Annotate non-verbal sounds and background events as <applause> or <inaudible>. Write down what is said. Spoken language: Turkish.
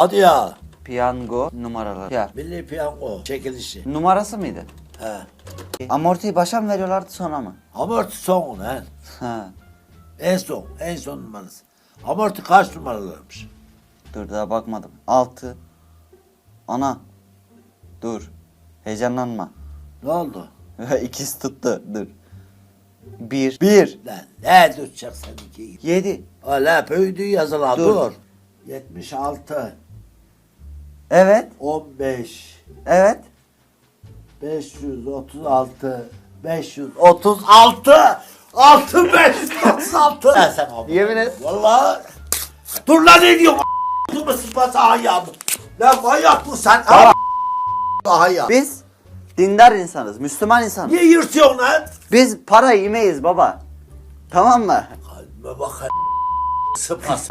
Hadi ya. Piyango numaraları. Ya. Milli piyango çekilişi. Numarası mıydı? He. Amortiyi başa mı veriyorlardı sonra mı? Amorti son lan. Ha. En son. En son numarası. Amorti kaç numaralarmış? Dur daha bakmadım. 6. Ana. Dur. Heyecanlanma. Ne oldu? <laughs> İkisi tuttu. Dur. 1. 1. Lan ne tutacaksın iki? 7. Hala büyüdü yazılan Dur. dur. 76, Evet. 15, Evet. 536, 536, 6 536. Ya sen abi. Yemin et. Vallahi. Dur lan ne diyorsun? Dur mu sıfası ayağımı? Lan manyak mısın sen? Tamam. Daha ya. Biz dindar insanız. Müslüman insanız. Niye yırtıyorsun lan? Biz para yemeyiz baba. Tamam mı? Kalbime bak. Sıfası.